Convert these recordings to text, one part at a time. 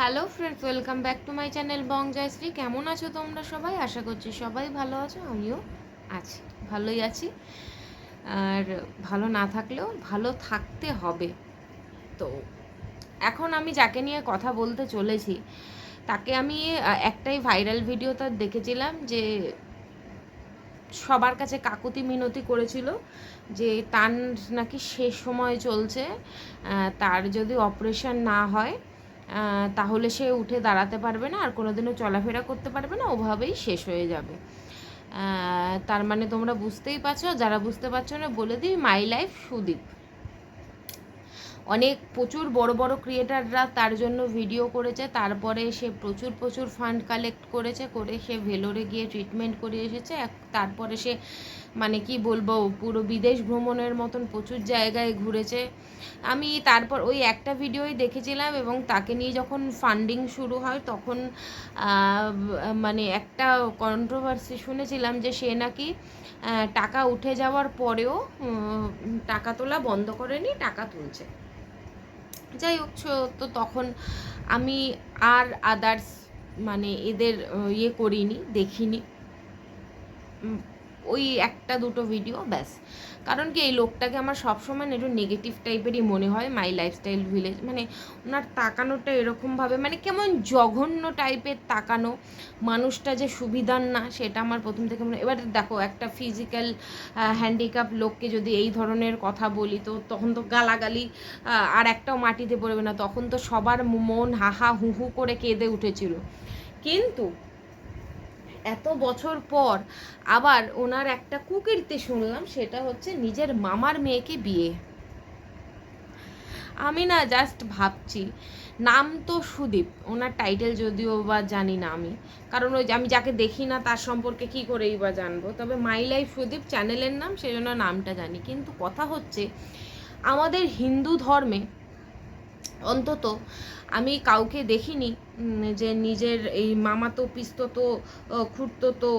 Hello friends welcome back to my channel Bong Joyshree কেমন আছো তোমরা সবাই? আশা করছি সবাই ভালো আছো, আমিও আছি, ভালোই আছি। আর ভালো না থাকলেও ভালো থাকতে হবে। তো এখন আমি যাকে নিয়ে কথা বলতে চলেছি, তাকে আমি একটাই ভাইরাল ভিডিও তার দেখেছিলাম যে সবার কাছে কাকুতি মিনতি করেছিল যে তার নাকি শেষ সময় চলছে তার যদি অপারেশন না হয় তাহলে সে উঠে দাঁড়াতে পারবে না, আর কোনোদিনও চলাফেরা করতে পারবে না, ওভাবেই শেষ হয়ে যাবে। তার মানে তোমরা বুঝতেই পারছ, যারা বুঝতে পারছ না, বলে দিই মাই লাইফ সুদীপ। অনেক প্রচুর বড় বড় ক্রিয়েটাররা তার জন্য ভিডিও করেছে। তারপরে সে প্রচুর প্রচুর ফান্ড কালেক্ট করেছে, করে সে ভেলোরে গিয়ে ট্রিটমেন্ট করে এসেছে। তারপরে সে মানে কি বলব, পুরো বিদেশ ভ্রমণের মতন প্রচুর জায়গায় ঘুরেছে। আমি তারপর ওই একটা ভিডিওই দেখেছিলাম এবং তাকে নিয়ে যখন ফান্ডিং শুরু হয় তখন মানে একটা কন্ট্রোভার্সি শুনেছিলাম যে সে নাকি টাকা উঠে যাওয়ার পরেও টাকা তোলা বন্ধ করেনি, টাকা তুলছে। যাই হোক তো তখন আমি আর আদার্স মানে এদের ইয়ে করিনি দেখিনি। ওই একটা দুটো ভিডিও ব্যাস। কারণ কি, এই লোকটাকে আমার সবসময় একটু নেগেটিভ টাইপেরই মনে হয় মাই লাইফস্টাইল ভিলেজ মানে ওনার তাকানোটা এরকমভাবে মানে কেমন জঘন্য টাইপের তাকানো, মানুষটা যে সুবিধার না, সেটা আমার প্রথম থেকে মনে, এবার দেখো, একটা ফিজিক্যাল হ্যান্ডিক্যাপ লোককে যদি এই ধরনের কথা বলি, তো তখন তো গালাগালি আর একটাও মাটিতে পড়বে না, তখন তো সবার মন হাহা হু হু করে কেঁদে উঠেছিল। কিন্তু এত বছর পর আবার ওনার একটা কুকীর্তি শুনলাম, সেটা হচ্ছে নিজের মামার মেয়েকে বিয়ে। আমি না জাস্ট ভাবছি, নাম তো সুদীপ, ওনার টাইটেল যদিও বা জানি না আমি, কারণ ওই আমি যাকে দেখি না তার সম্পর্কে কি করেই বা জানব, তবে মাই লাইফ সুদীপ চ্যানেলের নাম সেই জন্য নামটা জানি। কিন্তু কথা হচ্ছে, আমাদের হিন্দু ধর্মে অন্তত আমি কাউকে দেখিনি যে নিজের এই মামাতো, পিস্ততো খুড়তো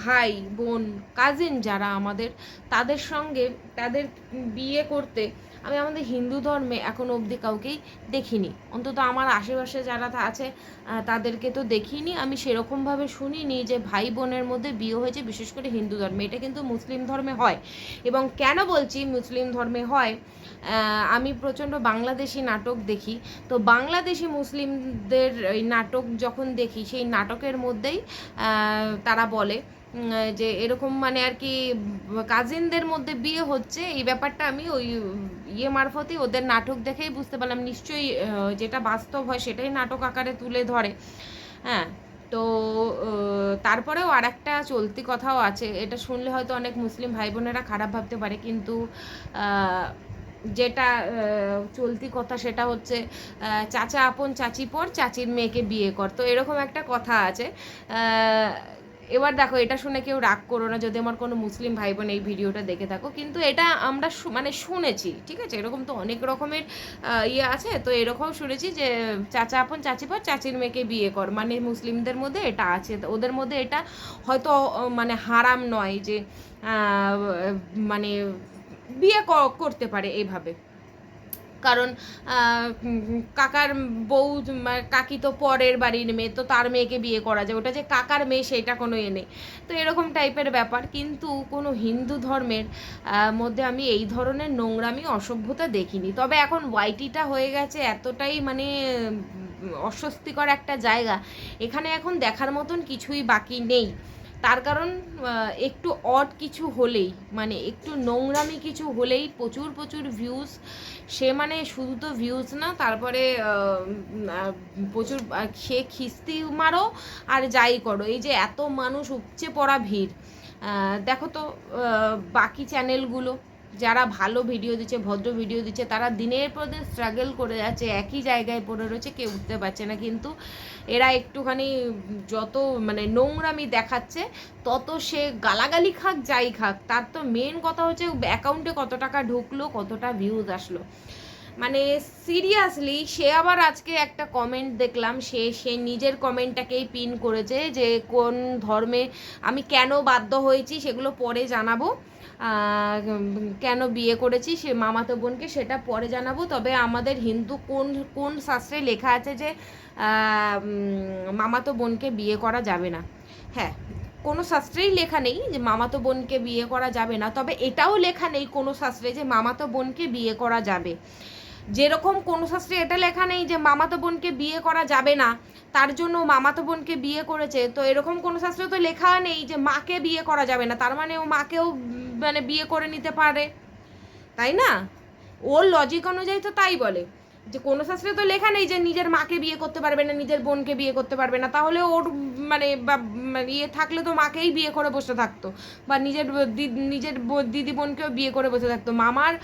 ভাই, বোন কাজিন যারা আমাদের, তাদের সঙ্গে তাদের বিয়ে করতে আমি আমাদের হিন্দু ধর্মে এখনও অবধি কাউকেই দেখিনি। অন্তত আমার আশেপাশে যারা আছে তাদেরকে তো দেখিনি। আমি সেরকমভাবে শুনিনি যে ভাই বোনের মধ্যে বিয়ে হয়েছে বিশেষ করে হিন্দু ধর্মে। এটা কিন্তু মুসলিম ধর্মে হয়। এবং কেন বলছি মুসলিম ধর্মে হয়? আমি প্রচণ্ড বাংলাদেশি নাটক দেখি। তো বাংলাদেশি মুসলিমদের ওই নাটক যখন দেখি, সেই নাটকের মধ্যেই তারা বলে যে এরকম মানে আর কি কাজিনদের মধ্যে বিয়ে হচ্ছে। এই ব্যাপারটা আমি ওই ইয়ে মারফতই ওদের নাটক দেখেই বুঝতে পারলাম। নিশ্চয়ই যেটা বাস্তব হয় সেটাই নাটক আকারে তুলে ধরে। হ্যাঁ তো তারপরেও আর একটা চলতি কথাও আছে। এটা শুনলে হয়তো অনেক মুসলিম ভাই বোনেরা খারাপ ভাবতে পারে, কিন্তু যেটা চলতি কথা সেটা হচ্ছে চাচা আপন চাচি পর চাচির মেয়েকে বিয়ে কর। তো এরকম একটা কথা আছে। এবার দেখো, এটা শুনে কেউ রাগ করো না যদি আমার কোনো মুসলিম ভাই বোন এই ভিডিওটা দেখে থাকো। কিন্তু এটা আমরা মানে শুনেছি, ঠিক আছে? এরকম তো অনেক রকমের ইয়ে আছে। তো এরকম শুনেছি যে, চাচা আপন চাচি পর চাচির মেয়েকে বিয়ে কর। মানে মুসলিমদের মধ্যে এটা আছে। ওদের মধ্যে এটা হয়তো মানে হারাম নয় যে মানে বিয়ে করতে পারে এইভাবে। কারণ কাকার বউ মানে কাকি তো পরের বাড়ির মেয়ে, তো তার মেয়েকে বিয়ে করা যায়। ওটা যে কাকার মেয়ে, সেটা কোনো এ নেই। তো এরকম টাইপের ব্যাপার। কিন্তু কোনো হিন্দু ধর্মের মধ্যে আমি এই ধরনের নোংরামি, অসভ্যতা দেখিনি। তবে এখন ওয়াইটিটা হয়ে গেছে এতটাই মানে অস্বস্তিকর একটা জায়গা। এখানে এখন দেখার মতন কিছুই বাকি নেই। তার কারণ একটু অড কিছু হলেই মানে একটু নোংরামি কিছু হলেই প্রচুর প্রচুর ভিউজ সে মানে শুধু তো ভিউজ না, তারপরে প্রচুর সে খিস্তি মারো আর যাই করো। এই যে এত মানুষ উপচে পড়া ভিড় দেখো তো বাকি চ্যানেলগুলো যারা ভালো ভিডিও দিচ্ছে, ভদ্র ভিডিও দিচ্ছে, তারা দিনের পর দিন স্ট্রাগল করে যাচ্ছে, একই জায়গায় পড়ে রয়েছে, কেউ উঠতে পারছে না। কিন্তু এরা একটুখানি যত মানে নোংরামি দেখাচ্ছে, তত সে গালাগালি খাক, যাই খাক, তার তো মেন কথা হচ্ছে অ্যাকাউন্টে কত টাকা ঢুকলো, কতটা ভিউজ আসলো। মানে সিরিয়াসলি সে আবার আজকে একটা কমেন্ট দেখলাম, সে সে নিজের কমেন্টটাকেই পিন করেছে যে, কোন ধর্মে আমি কেন বাধ্য হয়েছি, সেগুলো পরে জানাব। কেন বিয়ে করেছি সে মামাতো বোনকে সেটা পরে জানাব। তবে আমাদের হিন্দু কোন কোন শাস্ত্রে লেখা আছে যে মামাতো বোনকে বিয়ে করা যাবে না? হ্যাঁ কোনো শাস্ত্রেই লেখা নেই যে মামাতো বোনকে বিয়ে করা যাবে না। তবে এটাও লেখা নেই কোনো শাস্ত্রে যে মামাতো বোনকে বিয়ে করা যাবে। যেরকম কোনো শাস্ত্রে এটা লেখা নেই যে মামাতো বোনকে বিয়ে করা যাবে না, তার জন্য মামাতো বোনকে বিয়ে করেছে। তো এরকম কোনো শাস্ত্রে তো লেখা নেই যে মাকে বিয়ে করা যাবে না। তার মানে ও মাকেও মানে বিয়ে করে নিতে পারে। তাই না? ওর লজিক অনুযায়ী তো তাই বলে। যে কোনো শাস্ত্রে তো লেখা নেই যে নিজের মাকে বিয়ে করতে পারবে না, নিজের বোনকে বিয়ে করতে পারবে না। তাহলে ওর মানে মানে ইয়ে থাকলে তো মাকেই বিয়ে করে বসে থাকতো। বা নিজের নিজের দিদি বোনকেও বিয়ে করে বসে থাকতো। মামার,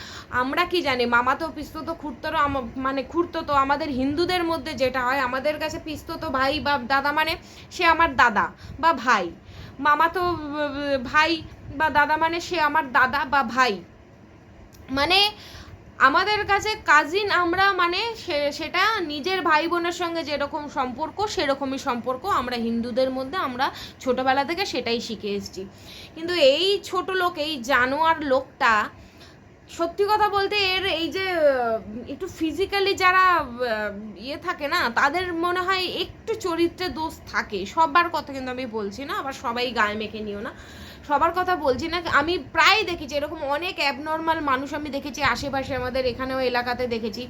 আমরা কি জানি, মামা তো পিস্তো তো খুঁড়তো মানে খুঁড়তো তো আমাদের হিন্দুদের মধ্যে যেটা হয়, আমাদের কাছে পিস্তো তো ভাই বা দাদা মানে সে আমার দাদা বা ভাই। মামা তো, ভাই বা দাদা মানে সে আমার দাদা বা ভাই। মানে আমাদের কাছে কাজিন আমরা মানে সেটা নিজের ভাই বোনের সঙ্গে যেরকম সম্পর্ক, সেরকমই সম্পর্ক। আমরা হিন্দুদের মধ্যে আমরা ছোটবেলা থেকে সেটাই শিখে এসেছি। কিন্তু এই ছোট লোক, এই জানোয়ার লোকটা, সত্যি কথা বলতে এর এই যে, একটু ফিজিক্যালি যারা ইয়ে থাকে না, তাদের মনে হয় একটু চরিত্রে দোষ থাকে। সবার কথা কিন্তু আমি বলছি না, আবার সবাই গায়ে মেখে নিও না। সবার কথা বলছি না, আমি প্রায় দেখেছি, এরকম অনেক অ্যাবনর্মাল মানুষ আমি দেখেছি, আশেপাশে আমাদের এখানেও, এলাকাতে দেখেছি।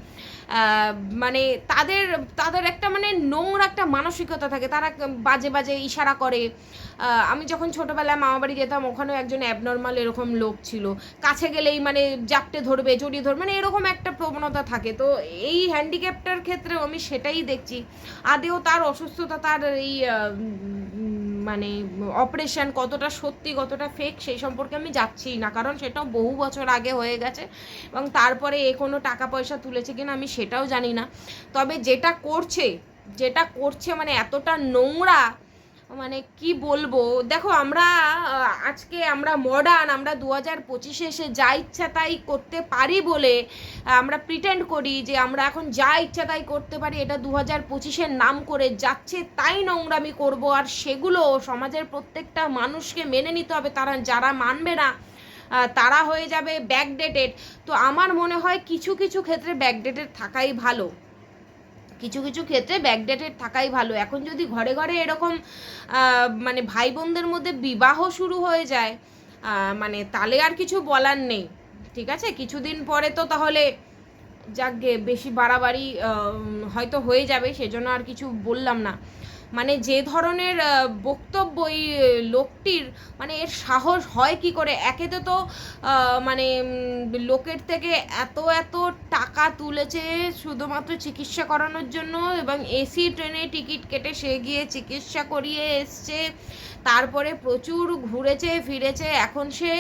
মানে তাদের তাদের একটা মানে নোংরা একটা মানসিকতা থাকে, তারা বাজে বাজে ইশারা করে। আমি যখন ছোটোবেলায় মামা বাড়ি যেতাম, ওখানেও একজন অ্যাবনর্মাল এরকম লোক ছিল। কাছে গেলেই মানে জাপটে ধরবে, জড়িয়ে ধরবে মানে এরকম একটা প্রবণতা থাকে। তো এই হ্যান্ডিক্যাপটার ক্ষেত্রেও আমি সেটাই দেখছি। আদেও তার অসুস্থতা, তার এই মানে অপারেশন কতটা সত্যি, কতটা ফেক সেই সম্পর্কে আমি যাচ্ছি না। কারণ সেটাও বহু বছর আগে হয়ে গেছে এবং তারপরে এ কোনো টাকা পয়সা তুলেছে কিনা আমি সেটাও জানি না। তবে যেটা করছে যেটা করছে মানে এতটা নোংরা মানে কি বলব? দেখো, আমরা আজকে আমরা মডার্ন আমরা দু হাজার পঁচিশে এসে যা ইচ্ছা তাই করতে পারি বলে আমরা প্রিটেন্ড করি যে আমরা এখন যা ইচ্ছা তাই করতে পারি, এটা দু হাজার পঁচিশের নাম করে যাচ্ছে তাই নোংরামি করব। আর সেগুলো সমাজের প্রত্যেকটা মানুষকে মেনে নিতে হবে, তারা, যারা মানবে না তারা হয়ে যাবে ব্যাকডেটেড তো আমার মনে হয় কিছু কিছু ক্ষেত্রে ব্যাকডেটেড থাকাই ভালো। কিছু কিছু ক্ষেত্রে ব্যাকডেটেড থাকাই ভালো। এখন যদি ঘরে ঘরে এরকম মানে ভাই বোনদের মধ্যে বিবাহ শুরু হয়ে যায় মানে তাহলে আর কিছু বলার নেই, ঠিক আছে? কিছুদিন পরে তো তাহলে যাকগে বেশি বাড়াবাড়ি হয়তো হয়ে যাবে, সেজন্য আর কিছু বললাম না। মানে যে ধরনের বক্তব্য এই লোকটির মানে এর সাহস হয় কি করে? একেতে তো মানে লোকের থেকে এত এত টাকা তুলেছে শুধুমাত্র চিকিৎসা করানোর জন্য এবং এসি, ট্রেনে টিকিট কেটে সে গিয়ে চিকিৎসা করিয়ে এসছে। তারপরে প্রচুর ঘুরেছে, ফিরেছে। এখন সে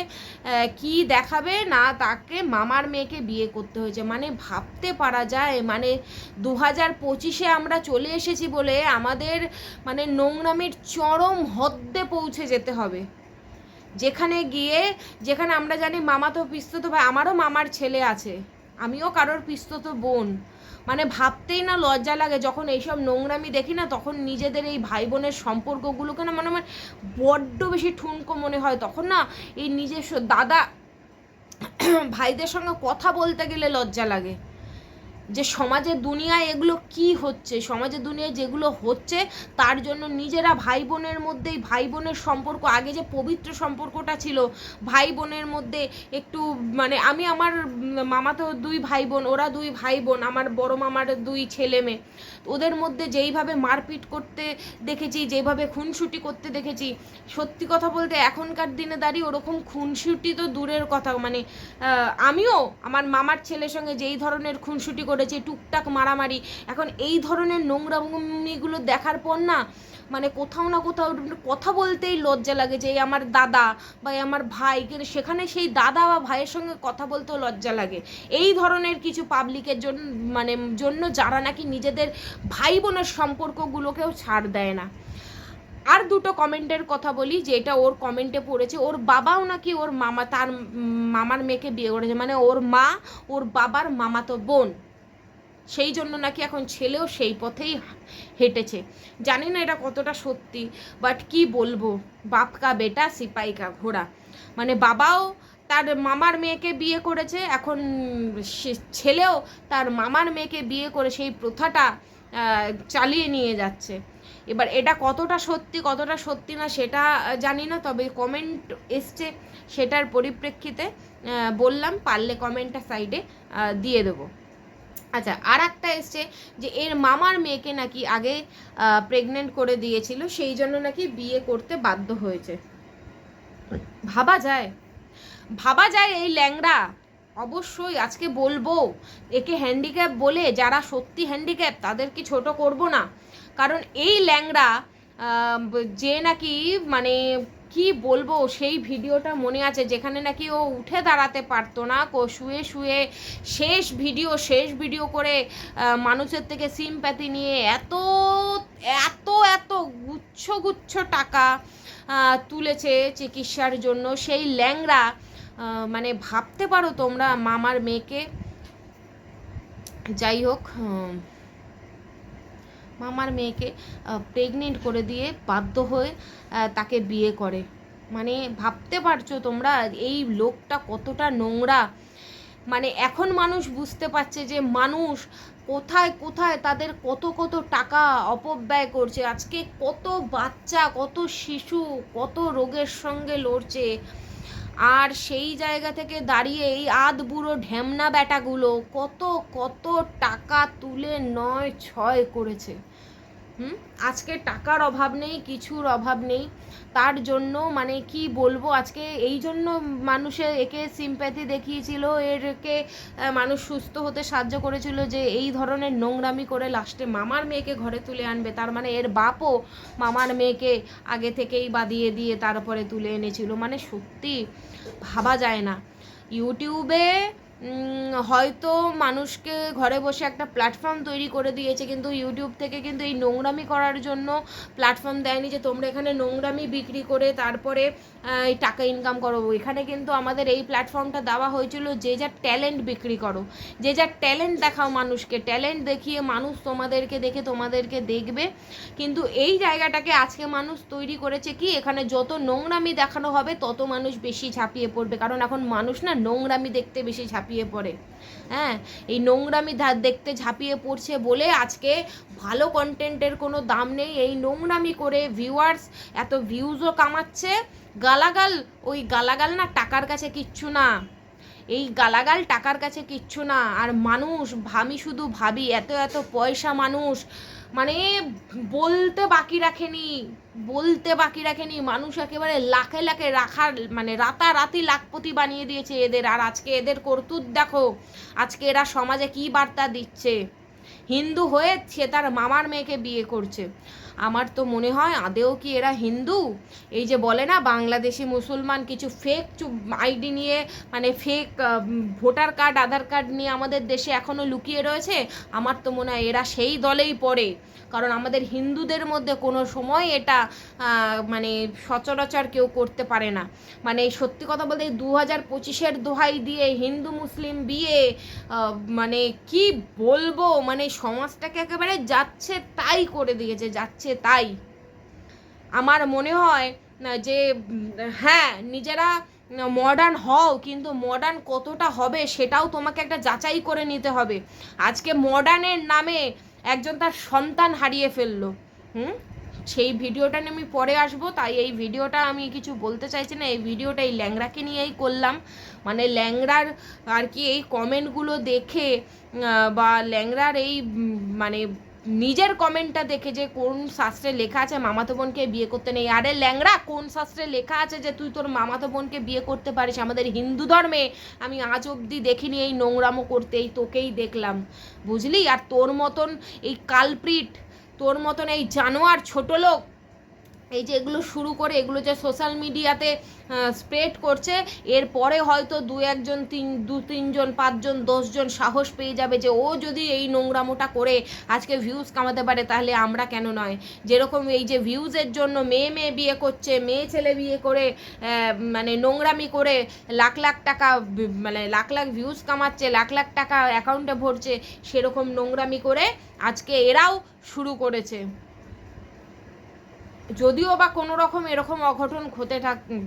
কি দেখাবে না তাকে মামার মেয়েকে বিয়ে করতে হয়েছে। মানে ভাবতে পারা যায় মানে দু হাজার পঁচিশে আমরা চলে এসেছি বলে আমাদের মানে নোংরামির চরম হদ্দে পৌঁছে যেতে হবে। যেখানে গিয়ে, যেখানে আমরা জানি মামা তো পিস্তত ভাই, আমারও মামার ছেলে আছে। আমিও কারোর পিস্তত বোন। মানে ভাবতেই না লজ্জা লাগে, যখন এইসব নোংরামি দেখি না, তখন নিজেদের এই ভাই বোনের সম্পর্কগুলোকে না মানে মানে বড্ড বেশি ঠুনকো মনে হয়। তখন না এই নিজের দাদা ভাইদের সঙ্গে কথা বলতে গেলে লজ্জা লাগে। যে সমাজের দুনিয়ায় এগুলো কি হচ্ছে? সমাজের দুনিয়ায় যেগুলো হচ্ছে, তার জন্য নিজেরা ভাই বোনের মধ্যেই ভাই বোনের সম্পর্ক, আগে যে পবিত্র সম্পর্কটা ছিল ভাই বোনের মধ্যে একটু মানে আমি আমার মামা তো দুই ভাই বোন ওরা দুই ভাই বোন আমার বড় মামার দুই ছেলে মেয়ে। ওদের মধ্যে যেইভাবে মারপিট করতে দেখেছি, যেইভাবে খুনসুটি করতে দেখেছি, সত্যি কথা বলতে এখনকার দিনে দাঁড়িয়ে ওরকম খুনসুটি তো দূরের কথা। মানে আমিও আমার মামার ছেলের সঙ্গে যেই ধরনের খুনসুটি করেছি, টুকটাক মারামারি। এখন এই ধরনের নোংরামিগুলো দেখার পর না মানে কোথাও না কোথাও কথা বলতেই লজ্জা লাগে যে আমার দাদা বা আমার ভাই, কিন্তু সেখানে সেই দাদা বা ভাইয়ের সঙ্গে কথা বলতেও লজ্জা লাগে। এই ধরনের কিছু পাবলিকের জন্য মানে জন্য যারা নাকি নিজেদের ভাই বোনের সম্পর্কগুলোকেও ছাড় দেয় না। আর দুটো কমেন্টের কথা বলি যেটা ওর কমেন্টে পড়েছে, ওর বাবাও নাকি ওর মামা, তার মামার মেয়েকে বিয়ে করেছে মানে ওর মা, ওর বাবার মামাতো বোন। সেই জন্য নাকি এখন ছেলেও সেই পথেই হেঁটেছে। জানি না এটা কতটা সত্যি বাট কি বলব? বাপ কা বেটা, সিপাই কা ঘোড়া। মানে বাবাও তার মামার মেয়েকে বিয়ে করেছে, এখন ছেলেও তার মামার মেয়েকে বিয়ে করে সেই প্রথাটা চালিয়ে নিয়ে যাচ্ছে। এবার এটা কতটা সত্যি কতটা সত্যি না সেটা জানি না, তবে কমেন্ট এসছে সেটার পরিপ্রেক্ষিতে বললাম, পারলে কমেন্টটা সাইডে দিয়ে দেবো। আচ্ছা আর একটা এসছে যে এর মামার মেয়েকে নাকি আগে প্রেগনেন্ট করে দিয়েছিল, সেই জন্য নাকি বিয়ে করতে বাধ্য হয়েছে। ভাবা যায়। ভাবা যায় এই ল্যাংড়া। অবশ্যই আজকে বলব, একে হ্যান্ডিক্যাপ বলে যারা সত্যি হ্যান্ডিক্যাপ তাদেরকে ছোট করব না। কারণ এই ল্যাংড়া যে নাকি মানে কি বলব, সেই ভিডিওটা মনে আছে, যেখানে নাকি ও উঠে দাঁড়াতে পারতো না, কো শুয়ে শুয়ে শেষ ভিডিও শেষ ভিডিও করে মানুষের থেকে সিমপ্যাথি নিয়ে এত এত এত গুচ্ছ গুচ্ছ টাকা তুলেছে চিকিৎসার জন্য। সেই ল্যাংরা মানে ভাবতে পারো তোমরা মামার মেয়েকে। যাই হোক মামার মেয়েকে প্রেগনেন্ট করে দিয়ে বাধ্য হয়ে তাকে বিয়ে করে। মানে ভাবতে পারছ তোমরা এই লোকটা কতটা নোংরা? মানে এখন মানুষ বুঝতে পারছে যে মানুষ কোথায় কোথায় তাদের কত কত টাকা অপব্যয় করছে। আজকে কত বাচ্চা, কত শিশু, কত রোগের সঙ্গে লড়ছে। আর সেই জায়গা থেকে দাঁড়িয়ে এই আধ বুড়ো ঢেমনা ব্যাটাগুলো কত কত টাকা তুলে নয় ছয় করেছে। হুম? আজকে টাকার অভাব নেই, কিছুর অভাব নেই। তার জন্য মানে কি বলব, আজকে এই জন্য মানুষের একে সিম্প্যাথি দেখিয়েছিল, এরকে মানুষ সুস্থ হতে সাহায্য করেছিল যে এই ধরনের নোংরামি করে লাস্টে মামার মেয়েকে ঘরে তুলে আনবে। তার মানে এর বাপও মামার মেয়েকে আগে থেকেই বাদিয়ে দিয়ে তারপরে তুলে এনেছিল। মানে সত্যি ভাবা যায় না। ইউটিউবে হয়তো মানুষকে ঘরে বসে একটা প্ল্যাটফর্ম তৈরি করে দিয়েছে, কিন্তু ইউটিউব থেকে কিন্তু এই নোংরামি করার জন্য প্ল্যাটফর্ম দেয়নি যে তোমরা এখানে নোংরামি বিক্রি করে তারপরে এই টাকা ইনকাম করো। এখানে কিন্তু আমাদের এই প্ল্যাটফর্মটা দেওয়া হয়েছিল যে যার ট্যালেন্ট বিক্রি করো। যে যার ট্যালেন্ট দেখাও মানুষকে ট্যালেন্ট দেখিয়ে মানুষ তোমাদেরকে দেখে তোমাদেরকে দেখবে। কিন্তু এই জায়গাটাকে আজকে মানুষ তৈরি করেছে কি, এখানে যত নোংরামি দেখানো হবে, তত মানুষ বেশি ঝাঁপিয়ে পড়বে। কারণ এখন মানুষ না নোংরামি দেখতে বেশি ঝাঁপিয়ে পড়ে। হ্যাঁ এই নোংরামি ধার দেখতে ঝাঁপিয়ে পড়ছে বলে আজকে ভালো কন্টেন্টের কোনো দাম নেই। এই নোংরামি করে ভিউয়ার্স এত ভিউজও কামাচ্ছে। গালাগাল, ওই গালাগাল না টাকার কাছে কিচ্ছু না। এই গালাগাল টাকার কাছে কিচ্ছু না। আর মানুষ, আমি শুধু ভাবি, এত এত পয়সা মানুষ মানে বলতে বাকি রাখেনি, বলতে বাকি রাখেনি। মানুষ একেবারে লাখে লাখে রাখার মানে রাতারাতি লাখপতি বানিয়ে দিয়েছে এদের। আর আজকে এদের কর্তুত দেখো, আজকে এরা সমাজে কি বার্তা দিচ্ছে? হিন্দু হয়ে সে তার মামার মেয়েকে বিয়ে করছে। আমার তো মনে হয় আদেও কি এরা হিন্দু? এই যে বলে না, বাংলাদেশি মুসলমান কিছু ফেক আইডি নিয়ে মানে fake voter card Aadhaar card নিয়ে আমাদের দেশে এখনও লুকিয়ে রয়েছে, আমার তো মনে হয় এরা সেই দলেই পড়ে। কারণ আমাদের হিন্দুদের মধ্যে কোনো সময় এটা মানে সচরাচর কেউ করতে পারে না। মানে সত্যি কথা বলতে দু হাজার পঁচিশের দোহাই দিয়ে হিন্দু, মুসলিম বিয়ে মানে কি বলব? মানে সমাজটাকে একেবারে যাচ্ছে তাই করে দিয়েছে, যাচ্ছে তাই। আমার মনে হয় যে হ্যাঁ নিজেরা মডার্ন হও, কিন্তু মডার্ন কতটা হবে সেটাও তোমাকে একটা যাচাই করে নিতে হবে। আজকে মডার্নের নামে একজন তার সন্তান হারিয়ে ফেলল। হুম? সেই ভিডিওটা নিয়ে আমি পরে আসব, তাই এই ভিডিওটা আমি কিছু বলতে চাইছি না, এই ভিডিওটা এই ল্যাংড়াকে নিয়েই করলাম। মানে ল্যাংড়ার আর কি এই কমেন্টগুলো দেখে বা ল্যাংড়ার এই মানে নিজের কমেন্টটা দেখে যে কোন শাস্ত্রে লেখা আছে, মামাতো বোনকে বিয়ে করতে নেই। আরে ল্যাংড়া, কোন শাস্ত্রে লেখা আছে যে তুই তোর মামাতো বোনকে বিয়ে করতে পারিস? আমাদের হিন্দু ধর্মে আমি আজ অবধি দেখিনি এই নোংরামো করতে এই তোকেই দেখলাম। বুঝলি? আর তোর মতন এই কালপ্রিট, তোর মতন এই জানোয়ার ছোট লোক এই যে এগুলো শুরু করে এগুলো যে সোশ্যাল মিডিয়াতে স্প্রেড করছে, এরপরে হয়তো দু একজন, তিন, দু তিনজন, পাঁচজন, দশজন সাহস পেয়ে যাবে যে ও যদি এই নোংরামোটা করে আজকে ভিউজ কামাতে পারে, তাহলে আমরা কেন নয়? যেরকম এই যে ভিউজের জন্য মেয়ে মেয়ে বিয়ে করছে, মেয়ে ছেলে বিয়ে করে মানে নোংরামি করে লাখ লাখ টাকা মানে লাখ লাখ ভিউজ কামাচ্ছে, লাখ লাখ টাকা অ্যাকাউন্টে ভরছে, সেরকম নোংরামি করে আজকে এরাও শুরু করেছে। যদিও বা কোনো রকম এরকম অঘটন ঘটে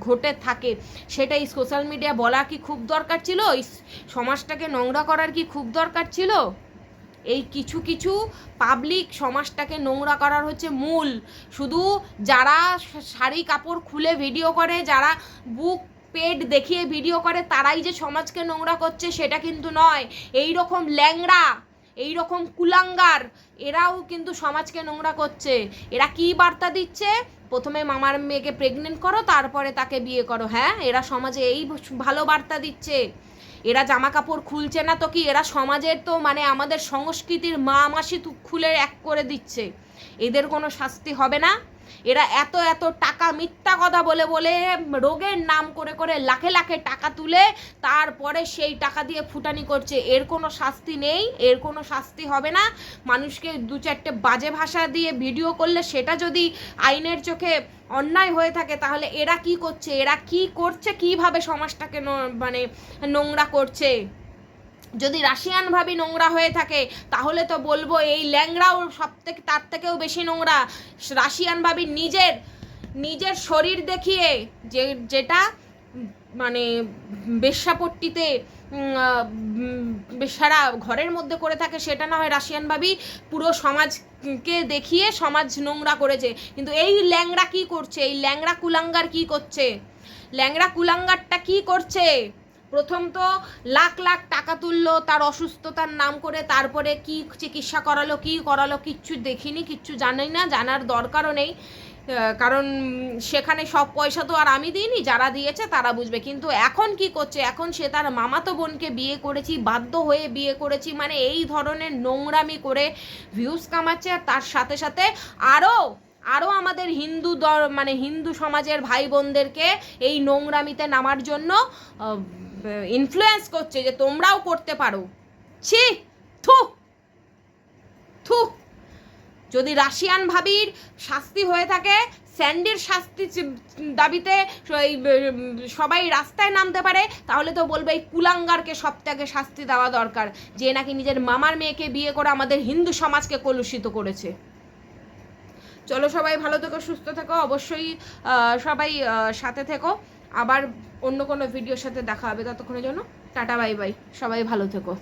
ঘটে থাকে, সেটা এই সোশ্যাল মিডিয়া বলা কি খুব দরকার ছিল? এই সমাজটাকে নোংরা করার কি খুব দরকার ছিল? এই কিছু কিছু পাবলিক সমাজটাকে নোংরা করার হচ্ছে মূল। শুধু যারা শাড়ি, কাপড় খুলে ভিডিও করে, যারা বুক পেট দেখিয়ে ভিডিও করে, তারাই যে সমাজকে নোংরা করছে, সেটা কিন্তু নয়। এই রকম ল্যাংড়া এই রকম কুলাঙ্গার, এরাও কিন্তু সমাজকে নোংরা করছে। এরা কি বার্তা দিচ্ছে? প্রথমে মামার মেয়েকে প্রেগনেন্ট করো, তারপরে তাকে বিয়ে করো। হ্যাঁ এরা সমাজে এই ভালো বার্তা দিচ্ছে। এরা জামা কাপড় খুলছে না তো কি? এরা সমাজের তো মানে আমাদের সংস্কৃতির মা মাসি খুলে এক করে দিচ্ছে। এদের কোনো শাস্তি হবে না। এরা এত এত টাকা মিথ্যা কথা বলে বলে রোগের নাম করে করে লাখে লাখে টাকা তুলে তারপরে সেই টাকা দিয়ে ফুটানি করছে। এর কোনো শাস্তি নেই, এর কোনো শাস্তি হবে না। মানুষকে দু চারটে বাজে ভাষা দিয়ে ভিডিও করলে সেটা যদি আইনের চোখে অন্যায় হয়ে থাকে, তাহলে এরা কি করছে? এরা কি করছে? কীভাবে সমাজটাকে মানে নোংরা করছে? যদি রাশিয়ান ভাবি নোংরা হয়ে থাকে, তাহলে তো বলব এই ল্যাংরাও সব থেকে, তার থেকেও বেশি নোংরা। রাশিয়ান ভাবি নিজের নিজের শরীর দেখিয়ে যে, যেটা মানে বেশ্যাপট্টিতে সারা ঘরের মধ্যে করে থাকে, সেটা না হয় রাশিয়ান ভাবি পুরো সমাজকে দেখিয়ে সমাজ নোংরা করেছে। কিন্তু এই ল্যাংরা কি করছে? এই ল্যাংরা কুলাঙ্গার কি করছে? ল্যাংরা কুলাঙ্গারটা কি করছে? প্রথম তো লাখ লাখ টাকা তুললো, তার অসুস্থতার নাম করে তারপরে কি চিকিৎসা করালো, কি করালো কিচ্ছু দেখিনি, কিচ্ছু জানি না, জানার দরকারও নেই। কারণ সেখানে সব পয়সা তো আর আমি দিইনি, যারা দিয়েছে তারা বুঝবে। কিন্তু এখন কি করছে, এখন সে তার মামাতো বোনকে বিয়ে করেছি, বাধ্য হয়ে বিয়ে করেছি মানে এই ধরনের নোংরামি করে ভিউজ কামাচ্ছে। আর তার সাথে সাথে আরও আরও আমাদের হিন্দু মানে হিন্দু সমাজের ভাই বোনদেরকে এই নোংরামিতে নামার জন্য ইনফ্লুয়েন্স করছে যে তোমরাও করতে পারো। ছি, থু থু। যদি রাশিয়ান ভাবির শাস্তি হয়ে থাকে, স্যান্ডির শাস্তি দাবিতে সবাই রাস্তায় নামতে পারে, তাহলে তো বলবে এই কুলাঙ্গারকে সব থেকে শাস্তি দেওয়া দরকার, যে নাকি নিজের মামার মেয়েকে বিয়ে করে আমাদের হিন্দু সমাজকে কলুষিত করেছে। চলো সবাই ভালো থেকো, সুস্থ থেকো, অবশ্যই সবাই সাথে থেকো। আবার অন্য কোনো ভিডিওর সাথে দেখা হবে। ততক্ষণের জন্য টাটা বাই বাই সবাই ভালো থেকো।